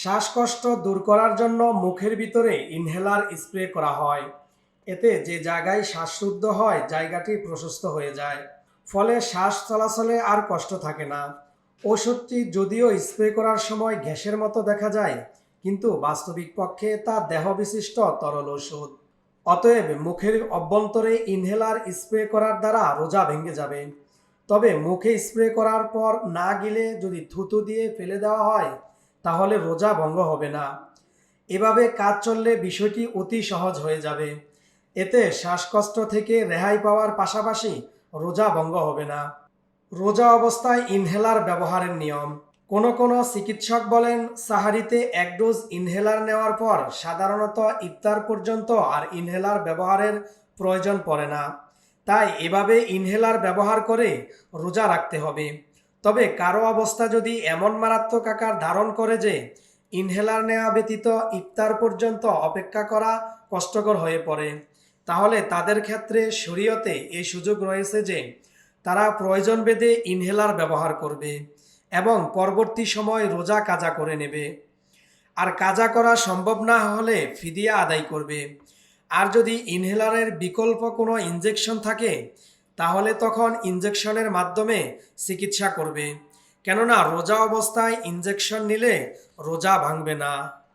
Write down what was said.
শ্বাসকষ্ট দূর করার জন্য মুখের ভিতরে ইনহেলার স্প্রে করা হয়। এতে যে জায়গায় শ্বাসরুদ্ধ হয়, জায়গাটি প্রশস্ত হয়ে যায়। ফলে শ্বাস চলাচলে আর কষ্ট থাকে না। ওষুধটি যদিও স্প্রে করার সময় গ্যাসের মতো দেখা যায়, কিন্তু বাস্তবিক পক্ষে তা দেহবিশিষ্ট তরল ওষুধ। অতএব মুখের অভ্যন্তরে ইনহেলার স্প্রে করার দ্বারা রোজা ভেঙে যাবে। তবে মুখে স্প্রে করার পর না গিলে যদি থুতু দিয়ে ফেলে দেওয়া হয় তাহলে রোজা ভঙ্গ হবে না। এভাবে কাজ চললে বিষয়টি অতি সহজ হয়ে যাবে। এতে শ্বাসকষ্ট থেকে রেহাই পাওয়ার পাশাপাশি রোজা ভঙ্গ হবে না। রোজা অবস্থায় ইনহেলার ব্যবহারের নিয়ম। কোনো কোনো চিকিৎসক বলেন, সাহারিতে এক ডোজ ইনহেলার নেওয়ার পর সাধারণত ইফতার পর্যন্ত আর ইনহেলার ব্যবহারের প্রয়োজন পড়ে না। তাই এভাবে ইনহেলার ব্যবহার করে রোজা রাখতে হবে। তবে কারও অবস্থা যদি এমন মারাত্মক আকার ধারণ করে যে ইনহেলার নেওয়া ব্যতীত ইফতার পর্যন্ত অপেক্ষা করা কষ্টকর হয়ে পড়ে, তাহলে তাদের ক্ষেত্রে শরীয়তে এই সুযোগ রয়েছে যে তারা প্রয়োজন ভেদে ইনহেলার ব্যবহার করবে এবং পরবর্তী সময় রোজা কাজা করে নেবে। আর কাজা করা সম্ভব না হলে ফিদিয়া আদায় করবে। আর যদি ইনহেলারের বিকল্প কোনো ইনজেকশন থাকে তাহলে তখন ইঞ্জেকশনের মাধ্যমে চিকিৎসা করবে। কেননা রোজা অবস্থায় ইঞ্জেকশন নিলে রোজা ভাঙবে না।